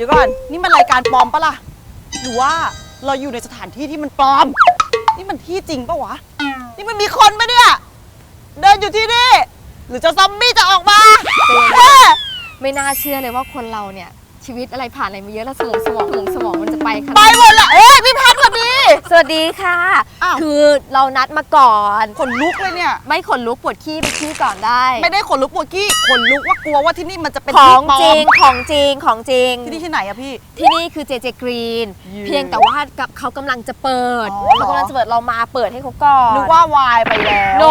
ดี๋ยวก่อน นี่มันรายการปลอมปะล่ะ หรือว่าเราอยู่ในสถานที่ที่มันปลอม นี่มันที่จริงปะวะ นี่มันมีคนปะเนี่ย เดินอยู่ที่นี่ หรือเจะซอมบี้จะออกมาเฮ้ยไม่น่าเชื่อเลยว่าคนเราเนี่ย ชีวิตอะไรผ่านอะไรมาเยอะแล้วสมองสมองสมองสมองมันจะไปขนาดไปหมดละเอ้ยพี่แพทย์สวัสดี สวัสดีค่ะ อ้าว คือเรานัดมาก่อน ขนลุกเลยเนี่ย ไม่ขนลุกปวดขี้ไปขี้ก่อนได้ ไม่ได้ขนลุกปวดขี้ขนลุกว่ากลัวว่าที่นี่มันจะเป็นขอที่งปลอจริมงของจริงของจริง ที่นี่ที่ไหนอะพี่ ที่นี่คือเจเจกรีนยืนเพียงแต่ว่ากับเขากำลังจะเปิดอ๋อเหรอ เขากำลังจะเปิดเรามาเปิดให้เขาก่อนนึกว่าวายไปแล้ว โน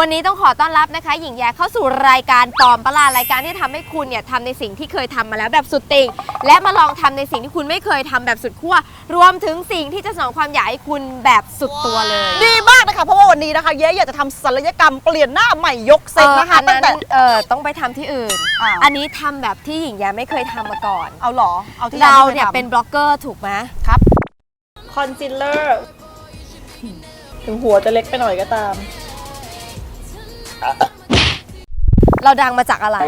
วันนี้ต้องขอต้อนรับนะคะ หญิงแย้เข้าสู่รายการปลอมประหลาดรายการที่ทำให้คุณเนี่ยทำในสิ่งที่เคยทำมาแล้วแบบสุดติ่ง และมาลองทำในสิ่งที่คุณไม่เคยทำแบบสุดขั้วรวมถึงสิ่งที่จะสนองความอยากให้คุณแบบสุดตัวเลย ดีมากนะคะเพราะว่าวันนี้นะคะเย้อยากจะทำศัลยกรรมเปลี่ยนหน้าใหม่ยกเซตนะคะเอออันตั้งนั้นแต่เออต้องไปทำที่อื่นอ้าวอันนี้ทำแบบที่หญิงแย้ไม่เคยทำมาก่อน เอาเหรอเอาที่เราไม่คเนี่ยทำเป็นบล็อกเกอร์ถูกไหมครับคอนซีลเลอร์ถึงหัวจะเล็กไปหน่อยก็ตาม เราดังมาจากอะไร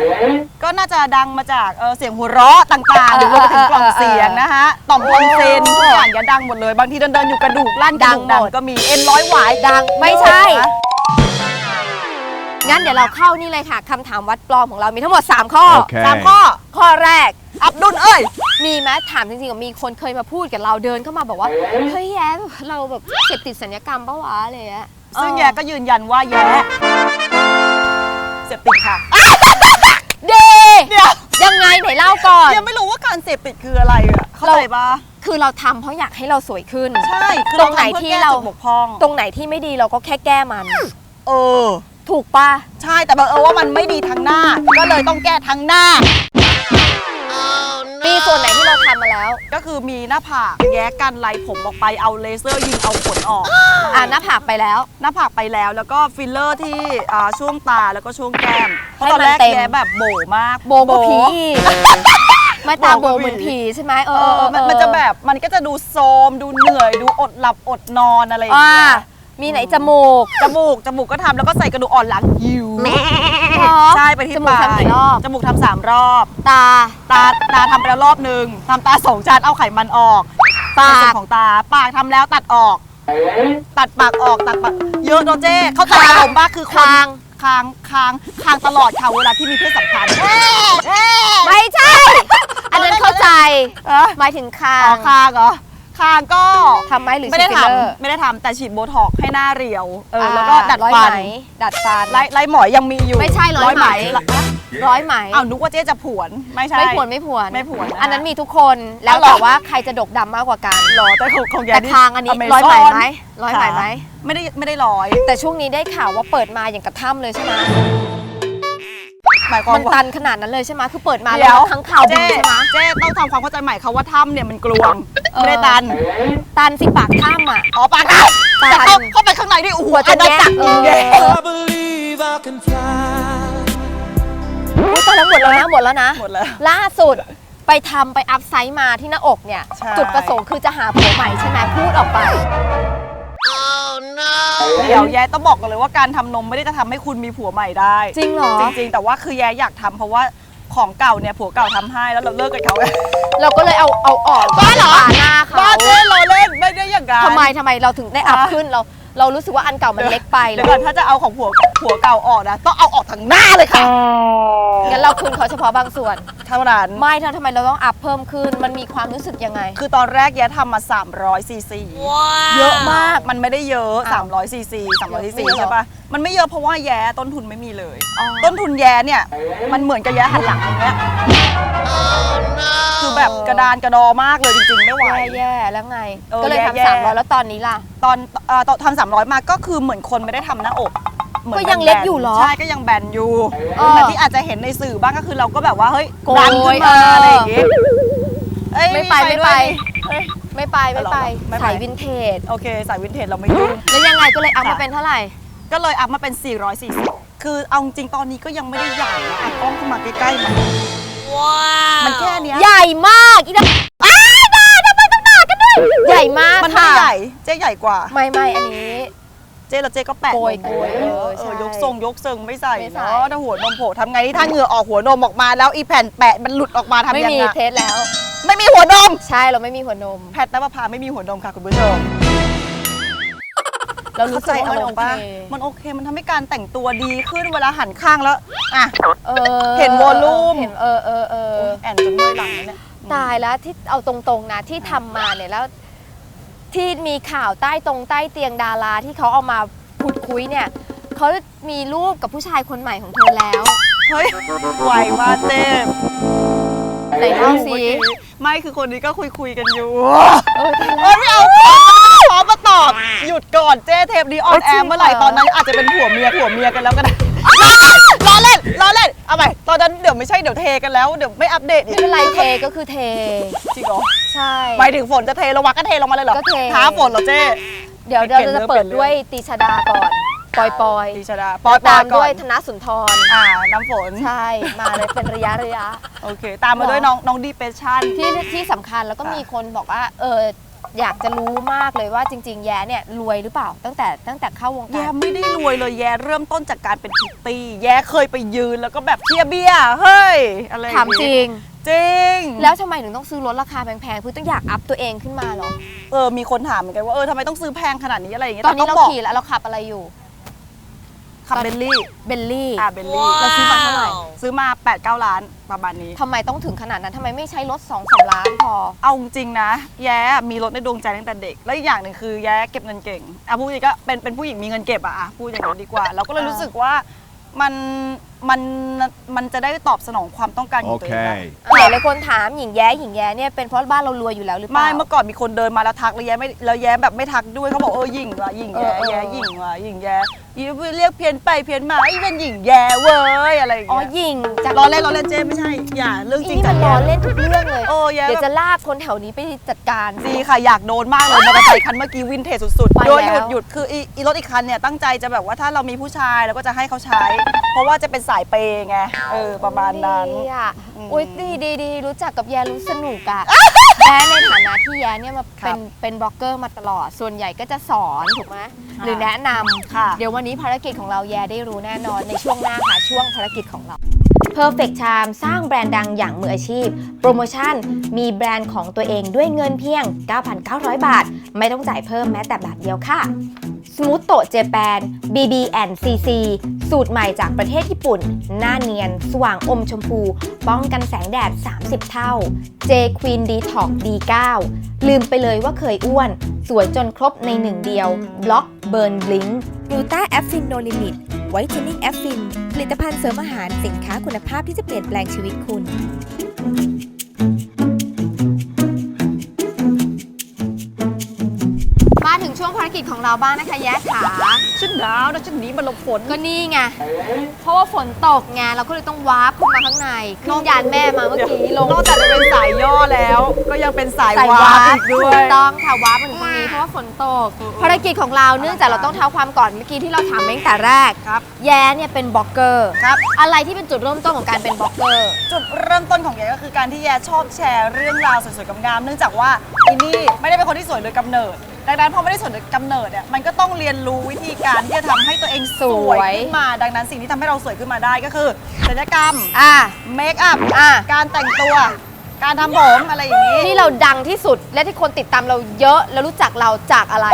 ก็น่าจะดังมาจากเออเสียงหัวเราะต่างๆหรือรวมไปถึงกล่องเสียงนะคะต่อมทอนซิลทุกอย่างอย่าดังหมดเลย บางทีเดินๆอยู่กระดูกลั่นกระดูกดัดังงหมด ก็มีเอ็นร้อยหวายดังไม่ใช่นะงั้นเดี๋ยวเราเข้านี่เลยค่ะคำถามวัดปลอมของเรามีทั้งหมด 3 ข้อ โอเคสามข้อ ข้อแรก อับดุลเอ้ย มีไหมถามจริงๆว่ามีคนเคยมาพูดกับเราเดินเข้ามาบอกว่า เฮ้ยแย้เราแบบเสพติดสัญญกรรมปะวะอะไรอย่างเงี้ยซึ่งเออแย่ก็ยืนยันว่าแย่ เสพติดค่ะ เดเดี๋ยวยังไงไหนเล่าก่อน ยังไม่รู้ว่าการเสพติดคืออะไรอะเข้าใจปะคือเราทำเพราะอยากให้เราสวยขึ้น ใช่คือตรงไหนที่เราทำพื่อแก้จุดบกพร่องตรงไหนที่ไม่ดีเราก็แค่แก้มัน เออ ถูกปะใช่แต่บังเอิญว่ามันไม่ดีทั้งหน้า ก็เลยต้องแก้ทั้งหน้า มีส่วนไหนที่เราทำมาแล้ว ก็คือมีหน้าผากแย้กันไรผมออกไปเอาเลเซอร์ยิงเอาขนออก อ่าหน้าผากไปแล้ว หน้าผากไปแล้วแล้วก็ฟิลเลอร์ที่อ่าช่วงตาแล้วก็ช่วงแก้มเพราะให้ตอนมันแรกเต็ม แย้แบบโบมาก โบกับผีอีกไม่ตาโบโบกับผี เหมือนผีใช่ไหมเอเอออมันมันจะแบบมันก็จะดูโซมดูเหนื่อยดูอดหลับอดนอนอะไรอย่างอ่าเงี้ย มีไหนจมูก จมูก จมูกก็ทำแล้วก็ใส่กระดูกอ่อนหลังหิวเหรอใช่ไปที่จมูกปลายทำกี่รอบ จมูกทำสามรอบ ตา ตา ตาทำไปแล้วรอบหนึ่งทำตาสองชั้นเอาไขมันออกปากในส่วนของตา ปากทำแล้วตัดออก ตัดปากออก ตัดปาก เยอะโนเจ้เข้าใจอารมณ์บ้าคือคน คาง คาง คาง คางตลอดค่ะเวลาที่มีเพศสัมพันธ์ ไม่ใช่ อันนั้นเข้าใจเอ้อหมายถึงคาอ๋อง คางเหรอ คางก็ทำไหมหรือไม่ได้ฉีฟิลเลอร์ ทำไม่ได้ทำแต่ฉีดโบท็อกซ์ให้หน้าเรียวเออแล้วก็ดัดร้อยฟัไหนมดัดฟัน ไล่ไล่หมอยยังมีอยู่ไม่ใช่ร้อยไหมละร้อยไหมอ้าวนึกว่าเจ๊จะผวนไม่ใช่ ไม่ผวนไม่ผวนไม่ผวนนะอันนั้นมีทุกคนแล้วเอาเหรอแต่ว่าใครจะดกดำมากกว่ากันหรอแต่ของของแกแต่คางอันนี้เมร้อยซไหมไหมร้อยไหมไหมไม่ได้ไม่ได้ร้อย แต่ช่วงนี้ได้ข่าวว่าเปิดมาอย่างกับถ้ำเลยใช่ไหม หมายความมันว่า ตันขนาดนั้นเลยใช่ไหมคือเปิดมาเดี๋แล้ยว วทั้งข่าวบิเจ๊นใช่ไหมเจ๊ต้องทำความเข้าใจใหม่เขาว่าถ้ำเนี่ยมันกลวงเออไม่ได้ตันตันสิปากถ้ำอะ อ๋อปากถ้ำตัน แต่เข้าเข้าไปข้างในดิโอ้โหหัวจะอาณาจักรแยกอินเดียเออ I believe I can fly. อุ๊ยตอนนั้นหมดแล้วนะหมดแล้วนะหมดแล้วล่าสุดไปทำไปอัพไซด์มาที่หน้าอกเนี่ย ใช่ จุดประสงค์คือจะหาผัวใหม่ใช่ไหมพูดออกไป เดี๋ยวแย้ต้องบอกกันเลยว่าการทำนมไม่ได้จะทำให้คุณมีผัวใหม่ได้ จริงเหรอ จริงๆ แต่ว่าคือแย้อยากทำเพราะว่าของเก่าเนี่ยผัวเก่าทำให้แล้วเราเลิกกับเขาเราก็เลยเอาเอาออกบ้าเหรอปหน้าเขาบ้าเจ๊เราเล่นไม่ได้อย่างนั้นทำไมทำไมเราถึงได้อัพอะขึ้นเรา เรารู้สึกว่าอันเก่ามันเล็กไปเดี๋ยวก่อนถ้าจะเอาของผัว ผัวเก่าออกนะต้องเอาออกทั้งหน้าเลยค่ะ งั้นเราคืนเขาเฉพาะบางส่วน เท่านั้น ไม่ถ้าทำไมเราต้องอัพเพิ่มขึ้น มันมีความรู้สึกยังไง คือตอนแรกแย้ทำมา300ซีซีเยอะมากมันไม่ได้เยอะอ้าว300ซีซี300ซีซีไม่เยอะ ใช่ปะมันไม่เยอะเพราะว่าแย้ต้นทุนไม่มีเลยอ๋อต้นทุนแย้เนี่ยมันเหมือนกับแย้หันหลังอย่างเงี้ยคือแบบกระดานกระดอมากเลยจริงๆไม่ไหว แย่แย่แล้วไง เออก็เลยแย่ทำแย่สามร้อยแล้วตอนนี้ล่ะ ตอนเอ่อตอนทำสามร้อยมาก็คือเหมือนคนไม่ได้ทำหน้าอก หมือนก็ยังเล็กอยู่เหรอใช่ก็ยังแบนอยู่เออแต่ที่อาจจะเห็นในสื่อบ้างก็คือเราก็แบบว่าเฮ้ยโกยดันขึ้นมาเอออ อะไรอย่างงี้เอ้ยไม่ไปไม่ด้ไปวยเฮ้ยไม่ไปไม่ไปเอาเหรอไม่ไป สายวินเทจโอเคสายวินเทจเราไม่ยุ่ง แล้วยังไงก็เลยเอามาค่ะ เป็นเท่าไหร่ ก็เลยอัพมาเป็น 440 คือเอาจริงๆตอนนี้ก็ยังไม่ได้ใหญ่นะอะกล้องเข้ามาใกล้ๆมันมันแค่เนี้ยใหญ่มากอีดาอ้าด่าทำไมต้องด่ากันด้วยใหญ่มากมันไม่ค่ะ ใหญ่เจ๊ใหญ่กว่า ไม่ไม่อันนี้ เจ๊แล้วเจ๊ก็แปะโกยนมโกยเออเออเอใช่อยกทรงยกเซิงไม่ใส่ไม่ใส่ เนาะถ้าหัวนมโผล่ทำไงที่ถ้าเหงื่อออกหัวนมออกมาแล้วอีแผ่นแปะมันหลุดออกมาทำไม่ยังมีไงเทสแล้ว ไม่มีหัวนม ใช่เราไม่มีหัวนม แพทย์นภพาไม่มีหัวนมค่ะคุณผู้ชม เรารู้สึกว่ามันเข้โอใจเคมันโอเค มันทำให้การแต่งตัวดีขึ้นเวลาหันข้างแล้ว อะ เออเห็นวอลลุ่มเห็นเออเออเออแอนจนเมื่อยหลังแล้วเนี่ย ตายแล้วที่เอาตรงๆนะที่ทำมาเนี่ยแล้ว ที่มีข่าวใต้ตรงใต้เตียงดาราที่เขาเอามาพูดคุยเนี่ยเขามีรูปกับผู้ชายคนใหม่ของเธอแล้ว เฮ้ยไหวมากเต้ ไหนเล่าสิ ไม่คือคนนี้ก็คุยคุยๆกันอยู่เออตายเอ้แล้วยไม่เอาขอมาตอบ หยุดก่อนเจ๊เทปนี้ออนแอจริงร์เมื่อไหร่เหรอตอนนั้นอาจจะเป็นผัวเมียผัวเมียกันแล้วก็ได้ล้อเล่นล้อเล่นเอาใหม่ตอนนั้นเดี๋ยวไม่ใช่เดี๋ยวเทกันแล้วเดี๋ยวไม่อัปเดตอีไม่กเป็นไรเทก็คือเทจริงเหรอใช่หมายถึงฝนจะเทลงมาก็เทลงมาเลยเหรอก็เทท้าฝนเหรอเจ๊เดี๋ยวเปลี่เรายนจะเรื่องเปิดเปลี่ยนเรื่องด้วยตีชดาก่อน ปอยปอยดิชดาปอยปอตายมก่อด้วยนธนสุนทร อ่าน้ำฝน ใช่ มาเลยเป็นระยะระยะ โอเค ตามมาด้วยเหรอน้องน้องดีเปชั่น ที่ที่สำคัญแล้วก็ค่ะมีคนบอกว่าเอออยากจะรู้มากเลยว่าจริง ๆ แย้เนี่ยรวยหรือเปล่าตั้งแต่ตั้งแต่เข้าวงแย่การไม่ได้รวยเลยแย่เริ่มต้นจากการเป็นพริตตี้แย่เคยไปยืนแล้วก็แบบเชียร์เบียร์เฮ้ย อะไรอย่ถามนี้จริง จริง แล้วทำไมถึงต้องซื้อรถราคาแพงๆเพื่อต้องอยากอัพตัวเองขึ้นมาเหรอ เออ มีคนถามเหมือนกันว่า เออทำไมต้องซื้อแพงขนาดนี้อะไรอย่างเงี้ยตอนนี้แต่เรางบอกขี่แล้วเราขับอะไรอยู่ ขับเบนลี่ เบลลี่อ่าเบนลี่ เราซื้อมาเท่าไหร่ ซื้อมา 8 9 ล้านประมาณนี้ ทำไมต้องถึงขนาดนั้นทำไมไม่ใช้รถ2อสล้านพอ เอาจริงๆนะ แย้มีรถในดวงใจตั้งแต่เด็ก แล้วอีกอย่างหนึ่งคือแย้เก็บเงินเก่งอะพูดอย่างนี้ก็เป็นเป็นผู้หญิงมีเงินเก็บอะอะพูดอย่างนี้นดีกว่า เราก็เลยอ่ารู้รู้สึกว่ามัน มันมันจะได้ตอบสนองความต้องการของตัวเองได้ Okay. หลายๆคนถามหญิงแย้หญิงแย้เนี่ยเป็นเพราะบ้านเรารวยอยู่แล้วหรือเปไม่ล่า เมื่อก่อนมีคนเดินมาแล้วทักแล้วแย้ไม่แล้วแย้แบบไม่ทักด้วยเขาบอกเออหญิงว่ะหญิงแย้เออเออ แย้หญิงว่ะหญิงแย้อีเรียกเพี้ยนไปเพี้ยนมาอีเป็นหญิงแย้เว้ยอะไรอย่างอ๋อเงี้ยหญิงจากล้อเล่นล้อเล่นเจ๊ไม่ใช่ อย่าเรื่องจริงนี่จัมังนล้อเล่นทุกเรื่องเลย โอ้แย้เดี๋ยวแบบจะลากคนแถวนี้ไปจัดการ ดีค่ะอยากโดนมากเลยมอเตอร์ไซค์คันเมื่อกี้วินเทจสุดไปๆโดยหยุแล้ดว หยุดคืออีอีรถอีกคันเนี่ยตั้งใจจะแบบว่าถ้าเรามีผู้ชายเราก็จะให้เขาใช้เพ ราะว่าจะเป็นสายเปย์ไงเออประมาณนั้น ดีอะอืมอุ้ยดีดีดีรู้จักกับแย้รู้สนุกอะ แย้ในฐานะที่แย้เนี่ยมาครัเป็บนเป็นบล็อกเกอร์มาตลอด ส่วนใหญ่ก็จะสอนถูกไหมค่ะหรือแนะนำค่ะ เดี๋ยววันนี้ภารกิจของเราแย้ได้รู้แน่นอนในช่วงหน้าค่ะช่วงภารกิจของเรา Perfect Charm สร้างแบรนด์ดังอย่างมืออาชีพ โปรโมชั่น มีแบรนด์ของตัวเองด้วยเงินเพียง 9,900 บาท ไม่ต้องจ่ายเพิ่มแม้แต่บาทเดียวค่ะ สมูทโตเจแปน BB&CC สูตรใหม่จากประเทศญี่ปุ่น หน้าเนียน สว่างอมชมพู ป้องกันแสงแดด 30 เท่า J Queen Detox D9 ลืมไปเลยว่าเคยอ้วน สวยจนครบในหนึ่งเดียว บล็อกเบิร์นบลิงกลูตาแอฟฟินโนลิมิตไวท์เทนนิ่งแอฟฟินผลิตภัณฑ์เสริมอาหารสินค้าคุณภาพที่จะเปลี่ยนแปลงชีวิตคุณ กิจของเราบ้างนะคะแย้ขาฉันหนาวนะฉันหนีมาหลบฝน ก็นี่ไง เพราะว่าฝนตกไงเราก็เลยต้องวาร์ปเข้ามาข้างในขึ้นยานแม่มาเมื่อกี้ลงนอกจากจะเป็นสายย่อแล้ว ก็ยังเป็นสายใส่วาวาร์ร์ปปอีกด้ถูวยกต้องค่ะวาร์ปมาถึงตรงนี้เพราะว่าฝนตก ภารกิจของเราเนื่องจากเราต้องเท้าความก่อนเมื่อกี้ที่เราถามไปตั้งแต่แรก ครับแย้เนี่ยเป็นบล็อกเกอร์ครับ อะไรที่เป็นจุดเริ่มต้นของการเป็นบล็อกเกอร์ จุดเริ่มต้นของแยก็คือการที่แยชอบแชร์เรื่องราวสวยๆงามๆเนื่องจากว่าอีนี่ไม่ได้เป็นคนที่สวยโดยกำเนิด ดังนั้นพอไม่ได้สวยโดยกำเนิดเนี่ยมันก็ต้องเรียนรู้วิธีการที่จะทำให้ตัวเองสวยสวยขึ้นมา ดังนั้นสิ่งที่ทำให้เราสวยขึ้นมาได้ก็คือศัลยกรรมอะ เมคอัพอะ การแต่งตัว การทำผมอะไรอย่างนี้ ที่เราดังที่สุดและที่คนติดตามเราเยอะแล้วรู้จักเราจากอะไร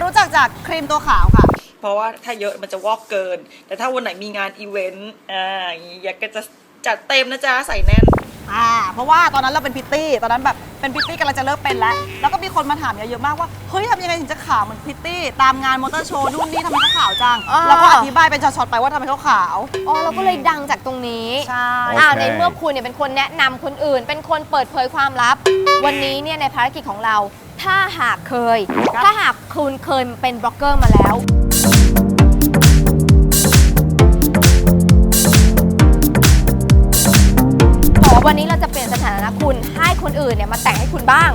รู้จักจากครีมตัวขาวค่ะ เพราะว่าถ้าเยอะมันจะวอกเกิน แต่ถ้าวันไหนมีงานอีเวนต์อ่าอย่างนี้แยก็จะจัดเต็มนะจ๊ะ ใส่แน่น อ่าเพราะว่าตอนนั้นเราเป็นพิตตี้ ตอนนั้นแบบเป็นพิตตี้กำลังจะเลิกเป็นแล้ว แล้วก็มีคนมาถามเยอะๆมากว่า เฮ้ยทำยังไงถึงจะขาวเหมือนพิตตี้ ตามงานมอเตอร์โชว์นู่นนี่ทำไมเขาขาวจัง อ่าแล้วก็อธิบายเป็นช็อตๆไปว่าทำไมเขาขาว อ๋อเราก็เลยดังจากตรงนี้ใช่อ้าวโอเค ในเมื่อคุณเนี่ยเป็นคนแนะนำคนอื่น เป็นคนเปิดเผยความลับ วันนี้เนี่ยในภารกิจของเรา ถ้าหากเคย ถ้าหากคุณเคยเป็นบล็อกเกอร์มาแล้ว ว่าวันนี้เราจะเปลี่ยนสถานะคุณให้คนอื่นเนี่ยมาแต่งให้คุณบ้าง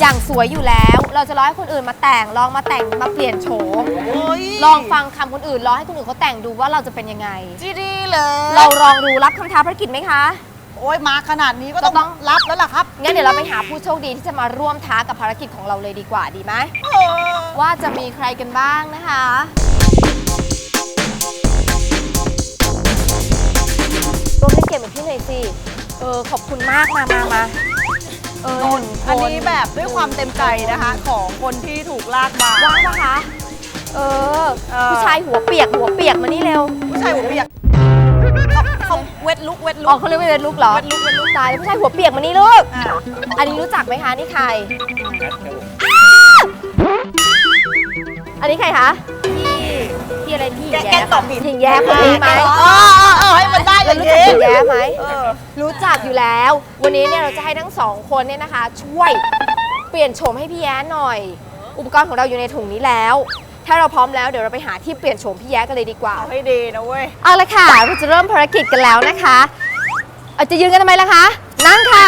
อย่างสวยอยู่แล้ว เราจะรอให้คนอื่นมาแต่ง ลองมาแต่งมาเปลี่ยนโฉมโอ้ยลองฟังคำคนอื่นรอให้คนอื่นเขาแต่งดูว่าเราจะเป็นยังไง จีดีเลยเราลองดูรับคำท้าภารกิจไหมคะ โอ้โอ้ยมาขนาดนี้ก็ก็ต้องต้องรับแล้วล่ะครับงั้นเดี๋ยวเราไปหาผู้โชคดีที่จะมาร่วมท้ากับภารกิจของเราเลยดีกว่าดีไหม เออว่าจะมีใครกันบ้างนะคะ ร่วมเล่นเกมกับพี่หน่อยสิเออขอบคุณมากมามามาเออโดนอันนี้แบบด้วยความเต็มใจนะคะ ของคนที่ถูกลากมาว่างปะคะเออเออผู้ชายหัวเปียกหัวเปียกมานี่เร็วผู้ชายหัวเปียกเขาเขาเวทลุกเวทลุอ๋อกเขาเรียกว่าเป็นลูกเหรอเวทลุกเวทลุกตายแล้วผู้ชายหัวเปียกมานี่ลูกอะอันนี้รู้จักไหมคะนี่ใคร อันนี้ใครคะ พี่พี่อะไรพี่หญิงแกแย้แกตอบผิด หญิงแย้คนนี้ไหมเออเออเออให้มันได้อเราย่างรู้จักนี้หญิงแย้ไหม เออ รู้จักอยู่แล้ว วันนี้เนี่ยเราจะให้ทั้งสองคนเนี่ยนะคะ ช่วยเปลี่ยนโฉมให้พี่แย้หน่อย อุปกรณ์ของเราอยู่ในถุงนี้แล้ว ถ้าเราพร้อมแล้วเดี๋ยวเราไปหาที่เปลี่ยนโฉมพี่แย้กันเลยดีกว่า เอาให้ดีนะเว้ย เอาละค่ะ เราจะเริ่มภารกิจกันแล้วนะคะเอาจะยืนกันทำไมล่ะคะ นั่งค่ะ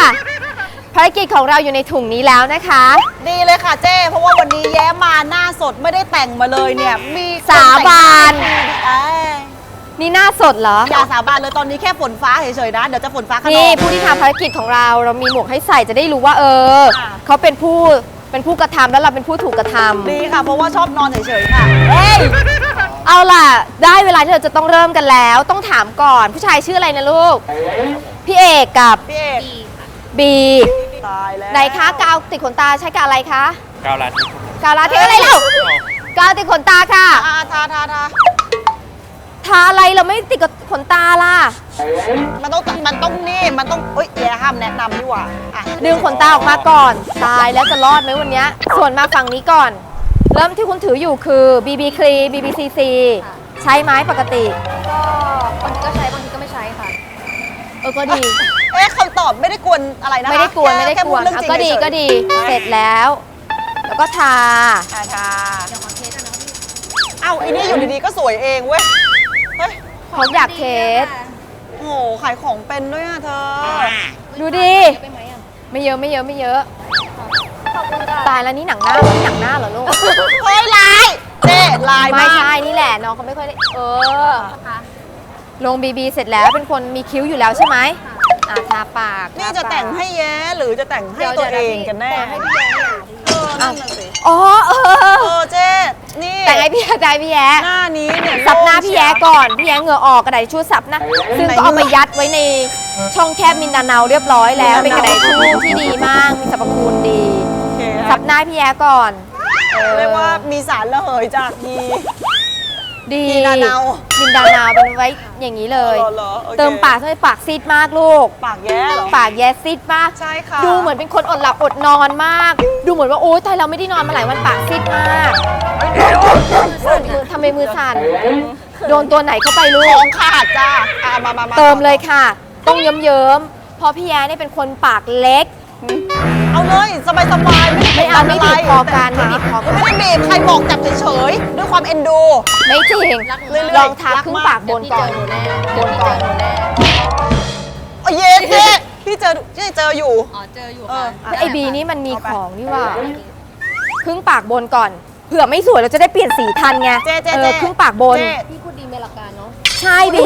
ภารกิจของเราอยู่ในถุงนี้แล้วนะคะ ดีเลยค่ะเจ้ เพราะว่าวันนี้แย้มาหน้าสดไม่ได้แต่งมาเลยเนี่ย มีคนสาบานแต่งหน้าเอ้ยนี่หน้าสดเหรอ อย่าสาบานเลยตอนนี้แค่ฝนฟ้าเฉยๆนะ เดี๋ยวจะฝนฟ้าขนนี่อง ผู้ที่ทำภารกิจของเราเรามีหมวกให้ใส่จะได้รู้ว่าเออ ค่ะ เขาเป็นผู้เป็นผู้กระทำแล้วเราเป็นผู้ถูกกระทำดีค่ะ เพราะว่าชอบนอนเฉยๆค่ะเฮ้ยเอาล่ะ ได้เวลาที่เราจะต้องเริ่มกันแล้ว ต้องถามก่อน ผู้ชายชื่ออะไรนะลูก พี่เอกกับพี่เอกบี ตายแล้วไหนคะกาวติดขนตาใช้กาวอะไรคะกาวลาทิพย์กาวลาเทอะไรเล่ากาวติดขนตาค่ะทาทาทาทาทาอะไรเราไม่ติดกับขนตาล่ะ มันต้องมันต้องนี่มันต้องเอ้ยแย่ห้ามแนะนำดีกว่าอะดึงขนตาออกมาก่อน ตายแล้วจะรอดไหมวันเนี้ยส่วนมาฝั่งนี้ก่อน เริ่มที่คุณถืออยู่คือ BB c r e BBCC ใช้ไหม้ปกติบางทีก็ใช้บางทีก็ไม่ใช้ค่ะ เออก็ดี เอ๊ะคำตอบไม่ได้กวนอะไรนะคะไม่ได้กวนแค่ไม่ได้แค่กพูวนเรื่องอะจริงก็ดีฉยๆก็ดีเสร็จแล้ว แล้วก็ทาอะทาเอ้าอันนี้อยู่ดีๆก็สวยเองเว้ย เฮ้ย เขาอยากเทส โอ้โหขายของเป็นด้วยอะเธอ ดูดิ ไปไหมอะไม่เยอะไม่เยอะไม่เยอะ ขอบคุณค่ะตายแล้วนี่หนังหน้าเหรอนี่หนังหน้าเหรอลูก เฮ้ยลายเจ๊ลายไม่มาก ใช่นี่แหละน้องเขาไม่ค่อยได้เออค่ะลงบีบีเสร็จแล้วเป็นคนมีคิ้วอยู่แล้วใช่ไหม อะทาปากนี่ทาจะปากแต่งให้แย้หรือจะแต่งให้ตัวเองกันแน่แต่ให้พี่แย้เนี่ยเออนั่นน่ะสิอ๋อเอเอออเจ๊นี่แต่งให้พี่แต่งให้พี่แย้หน้านี้เนี่ยซับหน้าพี่แย้โล่งก่อนพี่แย้เหงื่อออกกระดาษทิชชู่ซับหนะซึ่งก็เอาไปยัดไว้ในช่องแคบมินดาเนาเรียบร้อยแล้วเป็นกระดาษทิชชู่ที่ดีมากมีสรรพคุณดีโอเคซับหน้าพี่แย้ก่อนออเรียกว่ามีสารระเหยจากที ดีมินดาเนามินดาเนาเป็นไว้อย่างนี้เลยเหรอโอคเติมปากให้ปากซีดมากลูก ปากแย้เหรอ ปากแย้ซีดมาก ใช่ค่ะดูเหมือนเป็นคนอดหลับอดนอนมาก ดูเหมือนว่าโอ๊ยตายเราไม่ได้นอนมาหลายวันปากซีดมากมือทำไมมือสั่น โดนตัวไหนเข้าไปลูขกองขาดจ้าอะมามามาเติมเลยค่ะ ต้องเยิ้มๆเพราะพี่แย้เนี่ยเป็นคนปากเล็ก เอาเลยสบายสบายไม่เอาไม่บีบคอกันไม่บีบคอกันไม่ได้บีบใครบอกจับเฉยๆด้วยความเอ็นดู ไม่จริงเรื่อยๆลองทารักครึ่งมาก ปากบนก่อนเดี๋ยวพี่เจอหนูแน่โอ้ยเย็นเจ๊พี่เจอพี่เจออยู่ อ๋อเจออยู่เอค่ะอไอบีนี่มันมีของนี่หว่าครึ่งปากบนก่อนเผื่อไม่สวยเราจะได้เปลี่ยนสีทันไงเจ๊เจ๊เอเจ๊อครึ่งปากบน เจ๊พี่พูดดีเมลักการเนาะใช่บี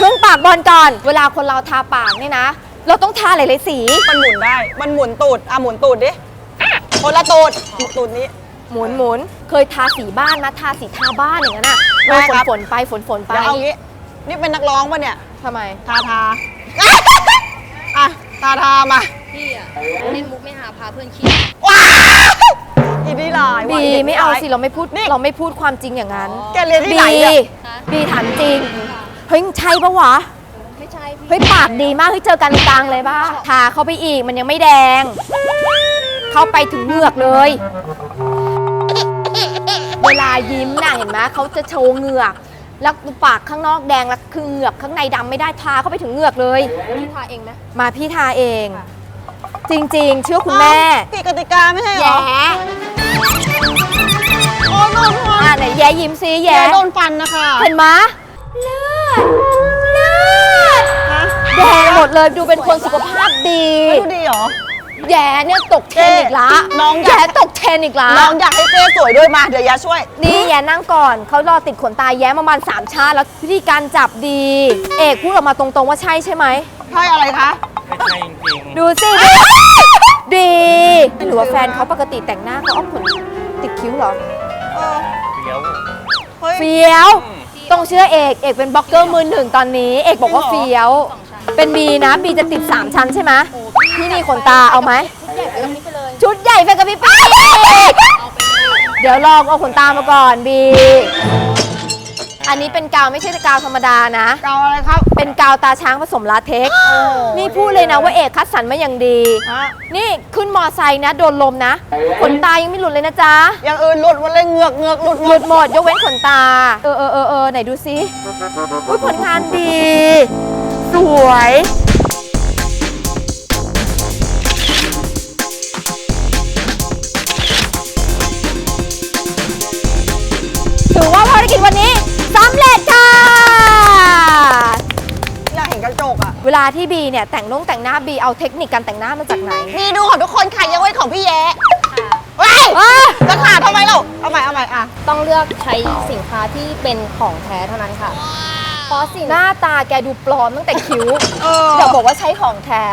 ครึ่งปากบอลก่อน เวลาคนเราทาปากเนี่ยนะ เราต้องทาหลายๆสี มันหมุนได้ มันหมุนตูด อะหมุนตูดดิคนละตูดตูดนี้ หมุนหมุนเคยทาสีบ้านมาทาสีทาบ้านอย่างนั้นอะได้ฝนครับ ฝนไปฝนฝนไปเดี๋ยวเอางี้ นี่เป็นนักร้องปะเนี่ย ทำไม ทาทา อะ ทาทามา พี่อะเล่นมุกไม่หาพาเพื่อนขี้ว้าวอีนี่ลายว่ะบีด็กไม่เอาร้ยสิ เราไม่พูดนี่ เราไม่พูดความจริงอย่างนั้นแกเรียนที่บีไหนเนี่ยบีถามจริง เฮ้ยใช่ปะวะไม่ใช่พี่ เฮ้ยปากดีมากเฮ้ยเจอกันกลางเลยป่ะทาเข้าไปอีกมันยังไม่แดง เข้าไปถึงเหงือกเลย เวลายิ้มน่ะเห็นไหมเขาจะโชว์เหงือกแล้วปากข้างนอกแดงแล้วคือเหงือกข้างในดำไม่ได้ทาเข้าไปถึงเหงือกเลยพี่ทาเองนะมาพี่ทาเอง จริงๆ เชื่อคุณแม่ผิดกติกาไม่ใช่เหรแย่อโอ้โดนฟันอะไหนแย่ยิ้มซิแย่แย่โดนฟันนะคะ เห็นไหมเลือดเลือดฮะ แดงหมดเลยดูเป็นคนสุขภาพดี ไม่ดูดีเหรอ แย่เนี่ยตกเทรนด์อีกละน้องอแย่ยากตกเทรนด์อีกละน้องอยากให้เจ๊สวยด้วยมา เดี๋ยวยาช่วย นี่แย้นั่งก่อนเขารอติดขนตาแย้ประมาณ3ชาติแล้ววิธีการจับดี เอกพูดออกมาตรงๆว่าใช่ใช่ไหม ใช่อะไรคะ ไม่ใช่จริงดูสิ ดีดีหรือว่าแฟนเขาปกติแต่งหน้าเขาเอาขนติดคิ้วเหรอ เออ ๆเดี๋ยวเฮ้ย เฟี้ยว ต้องเชื่อเอก เอกเป็นบล็อกเกอร์มือหนึ่งตอนนี้ เอกบอกว่าจริงเหรอ เฟี้ยว เป็นบีนะบีจะติด 3 ชั้นใช่ไหมพี่มีขนตาเอาไหม ชุดใหญ่ไปกับพี่ป้าเดี๋ยวลองเอาขนตามาก่อนบี อันนี้เป็นกาวไม่ใช่กาวธรรมดานะเกาอะไรครับ เป็นกาวตาช้างผสมลาเท็กซ์โอ้นี่พูดเลยนะว่าเอกคัดสรรมาอย่างดีฮะนี่ขึ้นมอไซค์นะ โดนลมนะขนตายังไม่หลุดเลยนะจ๊ะ อย่างอื่นหลุดหมดเลยเหงือกเหงือกหลุดหหมลุดดหมดยกเว้นขนตา เออเออเออเออไหนดูซิอุ้ยผลงานดี สวยถือว่าภารกิจวันนี้สำเร็จค่ะ อยากเห็นกระจกอะ เวลาที่บีเนี่ยแต่งนุ่งแต่งหน้าบีเอาเทคนิคการแต่งหน้ามาจากไหนนี่ดูของทุกคนค่ะยังเว้นของพี่แย้เฮ้ยอะจะขาดทำไมเราเอาใหม่เอาใหม่อะ ต้องเลือกใช้สินค้าที่เป็นของแท้เท่านั้นค่ะ เพราะสินหน้าตาแกดูปลอมตั้งแต่คิ้วเออเดี๋ยวบอกว่าใช้ของแท้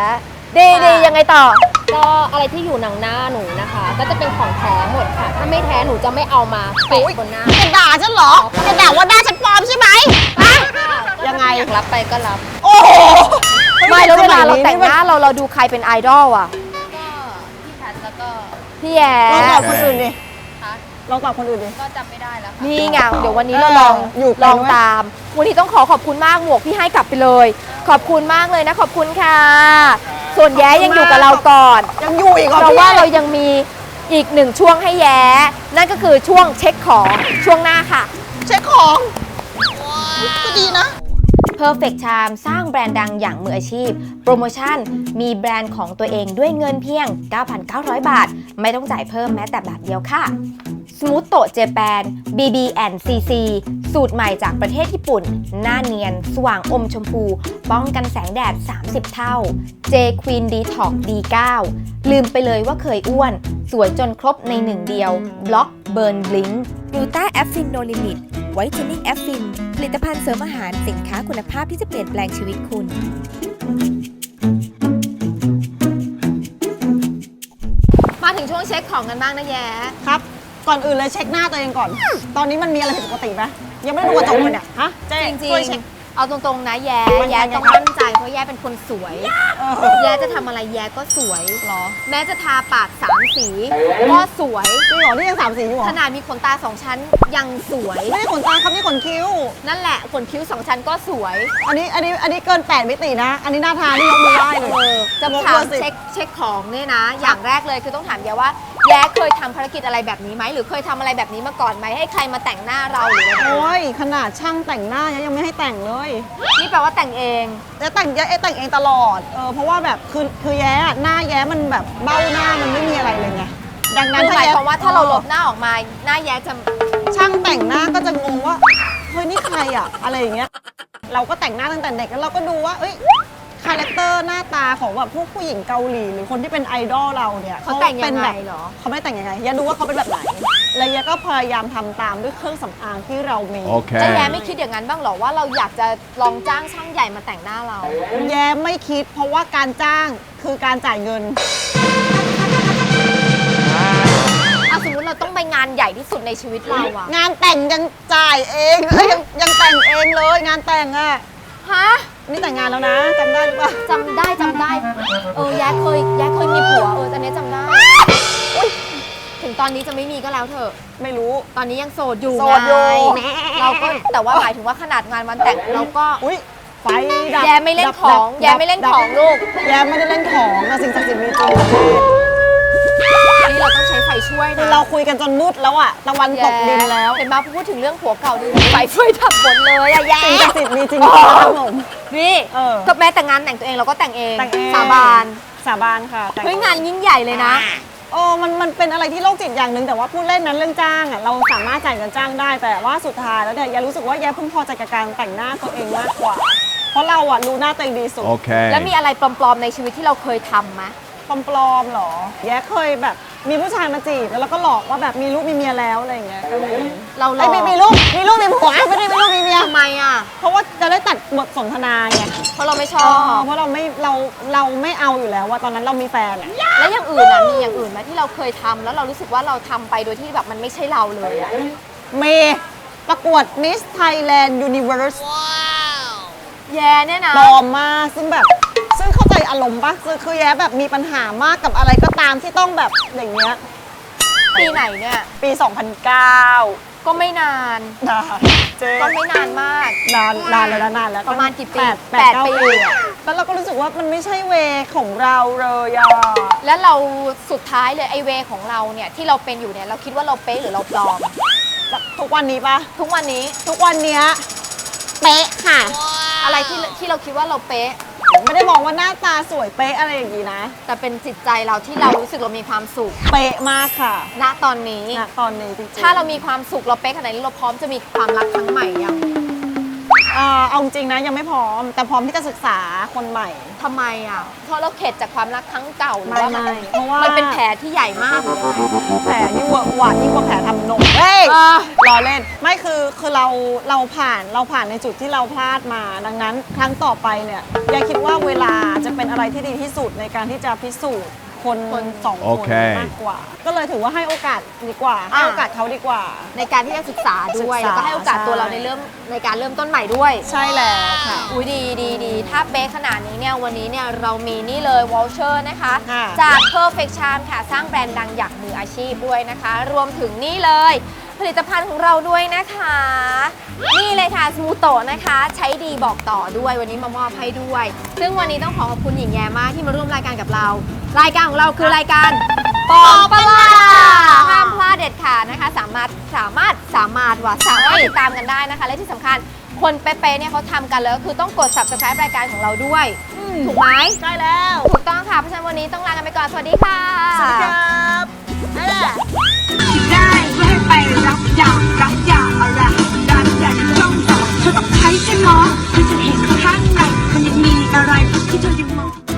ดีดียังไงต่อ ก็อะไรที่อยู่หนังหน้าหนูนะคะ ก็จะเป็นของแท้หมดค่ะ ถ้าไม่แท้หนูจะไม่เอามาเปะบนหน้าจะด่าฉันเหรอจะด่าว่าหน้าฉันปลอมใช่ไหมฮะยังไงอยากรับไปก็รับ โอ้โหไม่แล้วเวลาเราแต่งหนี่น้าเราเราดูใครเป็นไอดอลอะก็พี่แพทแล้วก็พี่แย่มันลองตอบคนอื่นดิคะ ลองตอบคนอื่นดิ ก็จำไม่ได้แล้วค่ะ นี่ไงเดี๋ยววันนี้เราลองเอออยู่เป็นลองไว้ตาม วันนี้ต้องขอขอบคุณมากหมวกพี่ให้กลับไปเลย ขอบคุณมากเลยนะขอบคุณค่ะ ส่วนแย้ยังอยู่กับเราก่อน ยังอยู่อีกเหรอเพราะพี่ว่าเรายังมีอีกหนึ่งช่วงให้แย้ นั่นก็คือช่วงเช็คของช่วงหน้าค่ะ เช็คของก็ดีนะ Perfect Charm สร้างแบรนด์ดังอย่างมืออาชีพ โปรโมชั่น มีแบรนด์ของตัวเองด้วยเงินเพียง 9,900 บาท ไม่ต้องจ่ายเพิ่มแม้แต่บาทเดียวค่ะ Smooth โตเจแปน BB&CC สูตรใหม่จากประเทศญี่ปุ่น หน้าเนียน สว่างอมชมพู ป้องกันแสงแดด 30 เท่า J Queen Detox D9 ลืมไปเลยว่าเคยอ้วน สวยจนครบในหนึ่งเดียว บล็อกเบิร์นบลิงกลูต้าแอฟฟินโนลิมิตไวท์เทนนิ่งแอฟฟินผลิตภัณฑ์เสริมอาหารสินค้าคุณภาพที่จะเปลี่ยนแปลงชีวิตคุณมาถึงช่วงเช็คของกันบ้างนะแย้ครับ ก่อนอื่นเลยเช็คหน้าตัวเองก่อน ตอนนี้มันมีอะไรผิดปกติไหมยังไม่ได้ดูกระจกเลยเนี่ย ฮะเจ๊จริงช่วยเช็คๆเอาตรงๆนะแย้มันแย้ยังไงต้องครับมั่นใจเพราะแย้เป็นคนสวย เออ แย้จะทำอะไรแย้ก็สวยเหรอแม้จะทาปากสามสีก็สวย จริงเหรอนี่ยังสามสีอยู่เหรอขนาดมีขนตาสองชั้นยังสวย ไม่ได้ขนตาครับนี่ขนคิ้ว นั่นแหละขนคิ้วสองชั้นก็สวยอันนี้ อันนี้ อันนี้เกิน 8 มิตินะ อันนี้หน้าทานี่ยกมือไหว้เลยจะยกถามมือสิ เช็คเช็คของเนี่ยนะ อย่างแรกเลยคือต้องถามแย้ว่า แย้เคยทำภารกิจอะไรแบบนี้ไหมหรือเคยทำอะไรแบบนี้มาก่อนไหมให้ใครมาแต่งหน้าเราหรืออะไรแบบนี้โอ้ยขนาดช่างแต่งหน้ายังไม่ให้แต่งเลยนี่แปลว่าแต่งเอง แต่แต่งแย้แต่งเองตลอดเออเพราะว่าแบบคือคือแย้อะหน้าแย้มันแบบเบ้าหน้ามันไม่มีอะไรเลยไงดังนั้นคือหมายแย้ความว่าถ้าเราลบหน้าออกมาหน้าแย้จะช่างแต่งหน้าก็จะงงว่าเฮ้ยนี่ใครอะอะไรอย่างเงี้ย เราก็แต่งหน้าตั้งแต่เด็กแล้วเราก็ดูว่าเอ้ย คาแรคเตอร์หน้าตาของแบบพวกผู้หญิงเกาหลีหรือคนที่เป็นไอดอลเราเนี่ยเขาแต่งยังไงป็นแบบเหรอ เขาไม่ได้แต่งยังไงยาดูว่าเขาเป็นแบบไหนแล้วยาก็พยายามทำตามด้วยเครื่องสำอางที่เรามีแล้วแย้ Okay. ไม่คิดอย่างนั้นบ้างเหรอว่าเราอยากจะลองจ้างช่างใหญ่มาแต่งหน้าเรา แย้ไม่คิดเพราะว่าการจ้างคือการจ่ายเงิน อะสมมติเราต้องไปงานใหญ่ที่สุดในชีวิตเราอะงานแต่งยังจ่ายเองเอ้ยยังยังแต่งเองเลยงานแต่งอะฮะ นี่แต่งงานแล้วนะจำได้หรือเปล่าจำได้จำได้ เออแย้เคยแย้เคยมีผัว เออตอนนี้จำได้อุ๊ยถึงตอนนี้จะไม่มีก็แล้วเถอะ ไม่รู้ ตอนนี้ยังโสดอยู่โสดอยู่ ไงเราก็แต่ว่าหมายถึงว่าขนาดงานวันแต่งเราก็ อุ้ยไฟดับแย้ไม่เล่นดับของดับแย้ไม่เล่นดับของลูก แย้ไม่ได้เล่นของแต่สิ่งศักดิ์สิทธิ์มีจริง นี่เราต้องใช้ไฟช่วยคือนะเราคุยกันจนมืดแล้วอะตะวันตกดินแล้วเห็นมาพูดถึงเรื่องผัวเก่าดูไฟช่วยดับหมดเลยอะแย้สิ่งศักดิ์สิทธิ์มีจริงครับผมนี่เออก็แม้แต่งานแต่งตัวเองเราก็แต่งเองแต่งเอง สาบานสาบานค่ะแต่งเฮ้ยงานยิ่งใหญ่เลยนะ โอ้มันมันเป็นอะไรที่โรคจิตอย่างหนึ่งแต่ว่าพูดเล่นนั้นเรื่องจ้างอะเราสามารถจ่ายเงินจ้างได้ แต่ว่าสุดท้ายแล้วเนี่ยยารู้สึกว่าแยาเพิ่งพอใจกับการแต่งหน้าตัวเองมากกว่า เพราะเราอะรู้หน้าตัวเองดีสุด Okay. แล้วมีอะไรปลอมๆในชีวิตที่เราเคยทำไหมปลอมๆเหรอ แย้เคยแบบ มีผู้ชายมาจีบแล้วก็หลอกว่าแบบมีลูกมีเมียแล้วอะไรอย่างเงี้ยก็มีเราหลไอ้อกยมีมีลูกมีลูกมีผัวไม่ได้มีลูกมีเมียทำไมอะ เพราะว่าจะได้ตัดบทสนทนาไงเพราะเราไม่ชเออบอเพราะเราไม่เราเราไม่เอาอยู่แล้วว่าตอนนั้นเรามีแฟนอะ แล้วอย่างอื่นอะมีอย่างอื่นไหมที่เราเคยทำแล้วเรารู้สึกว่าเราทำไปโดยที่แบบมันไม่ใช่เราเลยอะมีประกวด Miss Thailand Universe แย่เนี่ยนะปลอมมากซึ่งแบบซึ่งเข้าใจ อารมณ์ปะคือคือแย้แบบมีปัญหามากกับอะไรก็ตามที่ต้องแบบอย่างเงี้ยปีไหนเนี่ย ปี 2009 ก็ไม่นานนะเจ๊ก็ไม่นานมาก นานนานแล้วนะนานแล้วประมาณกี่ปีแปดแปแปดดเก้าปีปีอะแล้วเราก็รู้สึกว่ามันไม่ใช่เวของเราเลยอะแล้วเราสุดท้ายเลยไอเวของเราเนี่ยที่เราเป็นอยู่เนี่ยเราคิดว่าเราเป๊ะหรือเราปลอม ทุกวันนี้ปะทุกวันนี้ทุกวันเนี้ยเป๊ะค่ะ อะไรที่ที่เราคิดว่าเราเป๊ะ ไม่ได้มองว่าหน้าตาสวยเป๊ะอะไรอย่างนี้นะ แต่เป็นจิตใจเราที่เรารู้สึกเรามีความสุขเป๊ะมากค่ะณตอนนี้ ณตอนนี้จริงๆถ้าเรามีความสุขเราเป๊ะขนาดนี้เราพร้อมจะมีความรักครั้งใหม่ยังเอ่อเอาจริงนะยังไม่พร้อม แต่พร้อมที่จะศึกษาคนใหม่ ทำไมอะเพราะเราเข็ดจากความรักครั้งเก่าหรือว่าไม่มันไม่เพราะว่ามัมั นเป็นแผลที่ใหญ่มากหรือยังไงแผลนี่เวอะหวานยิ่งกว่าแผลทำนมเฮ้ย เออ รอเล่น ไม่คือคือเราเราผ่านเราผ่านในจุดที่เราพลาดมา ดังนั้นครั้งต่อไปเนี่ยยายคิดว่าเวลาจะเป็นอะไรที่ดีที่สุดในการที่จะพิสูจน์คนคนสองคโอนเค มากกว่า ก็เลยถือว่าให้โอกาสดีกว่า ให้โอกาสเขาดีกว่า ในการที่จะศึกษาด้วยศึกษาแล้วก็ให้โอกาสตัวเราในเริ่มในการเริ่มต้นใหม่ด้วย ใช่แล้วค่ะ อุ้ยดีดีดีถ้าเป๊ะขนาดนี้เนี่ย วันนี้เนี่ย เรามีนี่เลยวอลเชอร์นะคะ ค่ะจาก Perfect Charm ค่ะ สร้างแบรนด์ดังอย่างมืออาชีพด้วยนะคะ รวมถึงนี่เลย ผลิตภัณฑ์ของเราด้วยนะคะ นี่เลยค่ะสมูโตนะคะ ใช้ดีบอกต่อด้วยวันนี้มามอบให้ด้วย ซึ่งวันนี้ต้องขอขอบคุณหญิงแย้มากที่มาร่วมรายการกับเรา รายการของเราคือรายการปอมปลาห้ามพลาดเด็ดขาดนะคะ สามารถสามารถสามารถว่าสามารถติดตามกันได้นะคะ และที่สำคัญคนเป๊ะๆเนี่ยเขาทำกันแล้วก็คือต้องกด subscribe รายการของเราด้วย ถูกไหมใช่แล้ว ถูกต้องค่ะเพราะฉะนั้นวันนี้ต้องลากันไปก่อน สวัสดีค่ะ สวัสดีครับนั่นแหละ ไปรับยารับยาอะไรดันยาที่จ้องสอเธอต้องใช้ใช่ไหมเธอจะเห็นข้างในมันยังมีอะไรที่เธอยังมอง